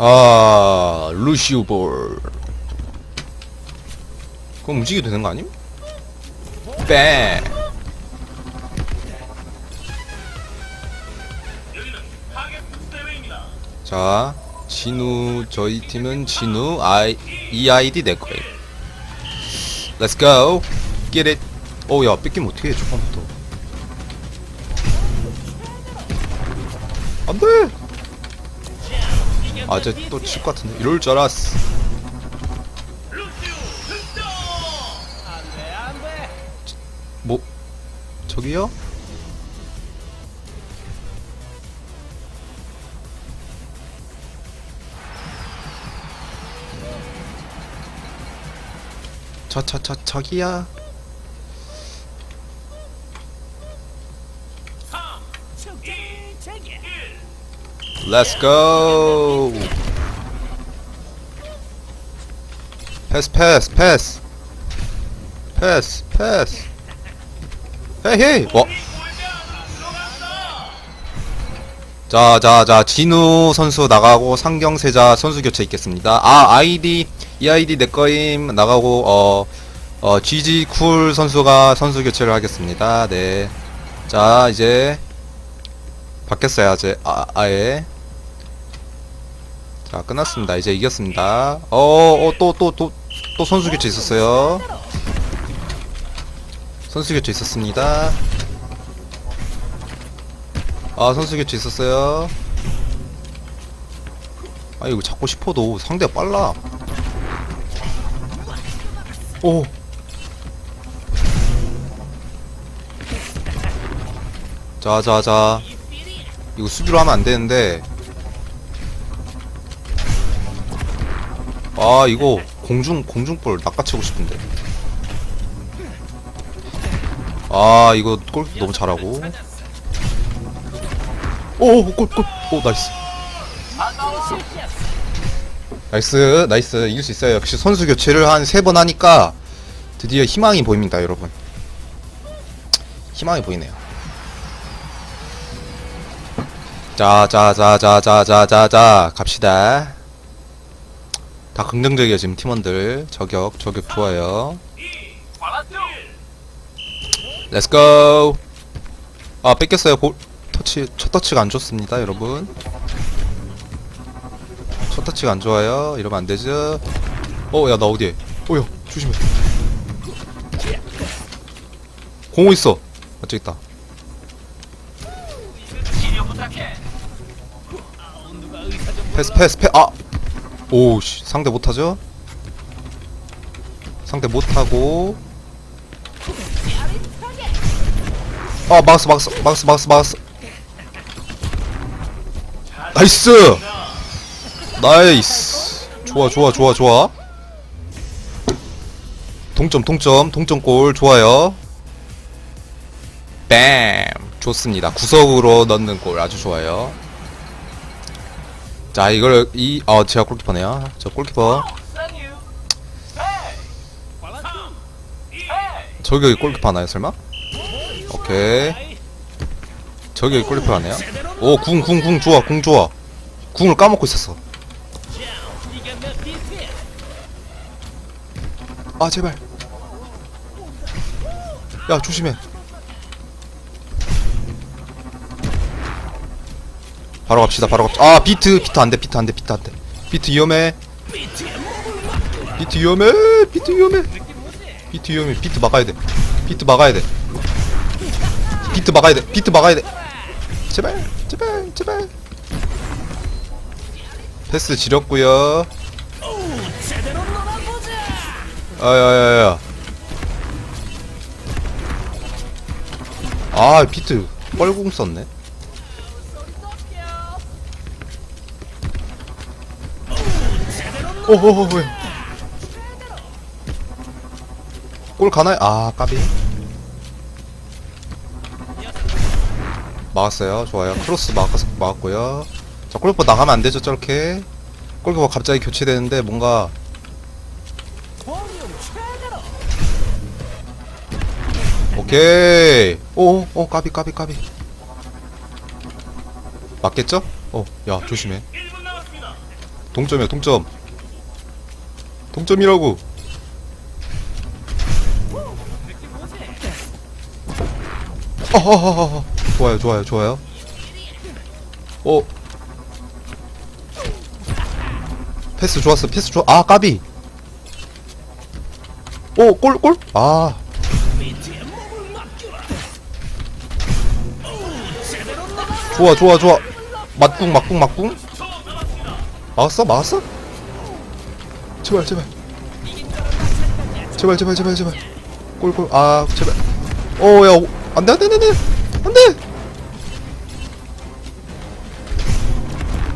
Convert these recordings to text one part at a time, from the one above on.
아 루시우 볼 그럼 움직여도 되는 거 아님? 뺑 자, 진우 저희 팀은 진우 아이 이 아이디 내 거예요. Let's go. Get it. 오, 야, 뺏기면 어떻게 해, 초반부터. 안 돼! 아, 쟤또칠 것 같은데. 이럴 줄 알았어. 뭐, 저기요? 저, 저기야. Let's go. 패스, 패스, 패스. 패스, 패스. 헤이, 헤이. 어. 자, 자, 자, 진우 선수 나가고 상경세자 선수 교체 있겠습니다. 아, 아이디, 이 아이디 내 거임 나가고, 어, 어, GG 쿨 선수가 선수 교체를 하겠습니다. 네. 자, 이제, 바뀌었어요, 이제, 아, 아예. 자, 끝났습니다. 이제 이겼습니다. 어, 어, 또, 또, 또, 또 선수 교체 있었어요. 선수 교체 있었습니다. 아 선수 교체 있었어요 아 이거 잡고 싶어도 상대가 빨라 오 자자자 이거 수비로 하면 안 되는데 아 이거 공중 공중볼 낚아채고 싶은데 아 이거 골 너무 잘하고 오, 골, 골. 오, 나이스. 나이스, 나이스. 이길 수 있어요. 역시 선수 교체를 한 세 번 하니까 드디어 희망이 보입니다, 여러분. 희망이 보이네요. 자, 자, 자, 자, 자, 자, 자, 자, 갑시다. 다 긍정적이에요, 지금 팀원들. 저격, 저격 좋아요. 렛츠 고! 아, 뺏겼어요, 볼. 터치 첫 터치가 안 좋습니다 여러분 첫 터치가 안 좋아요 이러면 안 되죠 어 야 나 어디에 어야 조심해 공호 있어 아 저기 있다 패스 패스 패 아! 오우씨 상대 못하죠? 상대 못하고. 아 막았어 막았어 막았어 막았어 막았어. 나이스! 나이스. 좋아 좋아 좋아 좋아. 동점 동점 동점골 좋아요. 뱀. 좋습니다. 구석으로 넣는 골 아주 좋아요 자 이걸 이어 제가 골키퍼네요 저 골키퍼 저기 골키퍼 하나요 설마 오케이 저기 골키퍼 하네요 오, 궁, 궁, 궁 좋아, 궁 좋아. 궁을 까먹고 있었어. 아, 제발. 야, 조심해. 바로 갑시다, 바로 갑시다. 아, 비트, 비트 안 돼, 비트 안 돼, 비트 안 돼. 비트 위험해. 비트 위험해, 비트 위험해. 비트 위험해, 비트 막아야 돼. 비트 막아야 돼. 비트 막아야 돼, 비트 막아야 돼. 제발 제발 제발 패스 지렸고요 아야야야 아 비트 뻘궁 썼네 오호호호 골 가나요? 아 까비 막았어요. 좋아요. 크로스 막, 막았고요. 자, 골키퍼 나가면 안 되죠, 저렇게. 골키퍼 갑자기 교체되는데 뭔가 오케이. 오, 오, 까비, 까비, 까비. 맞겠죠? 어, 야, 조심해. 동점이야, 동점. 동점이라고. 어허허허. 좋아요, 좋아요, 좋아요. 어. 패스 좋았어, 패스 좋아. 아, 까비. 오, 골, 골? 아. 좋아 좋아 좋아 맞궁 맞궁 맞궁 막았어 막았어 제발 제발 제발 제발 제발 제발 골골 아 제발 오야 안돼 안돼 안돼 안돼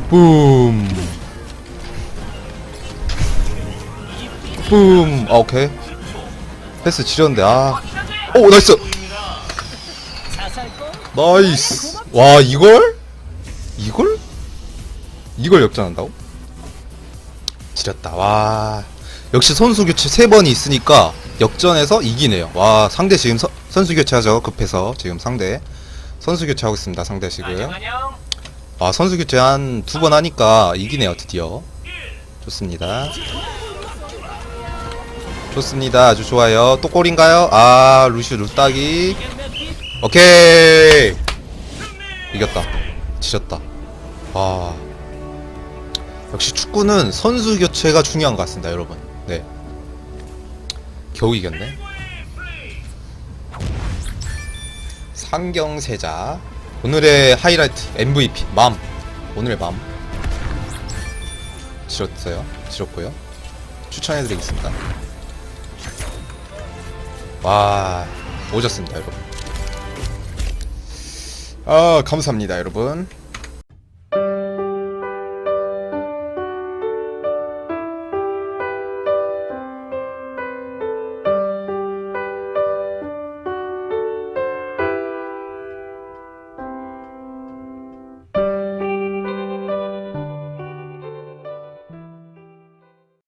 붐 붐. 아, 오케이. 패스 지렸는데, 아. 오, 나이스! 나이스! 와, 이걸? 이걸? 이걸 역전한다고? 지렸다, 와. 역시 선수 교체 세 번이 있으니까 역전해서 이기네요. 와, 상대 지금 서- 선수 교체하죠. 급해서. 지금 상대. 선수 교체하고 있습니다, 상대 지금. 아, 선수 교체 한 두 번 하니까 이기네요, 드디어. 좋습니다. 좋습니다. 아주 좋아요. 또 골인가요? 아, 루시 루따기. 오케이. 이겼다. 지렸다. 아. 역시 축구는 선수 교체가 중요한 것 같습니다, 여러분. 네. 겨우 이겼네. 상경세자. 오늘의 하이라이트 MVP 맘. 오늘의 맘. 지렸어요. 지렸고요. 추천해드리겠습니다. 와 오졌습니다 여러분 아 감사합니다 여러분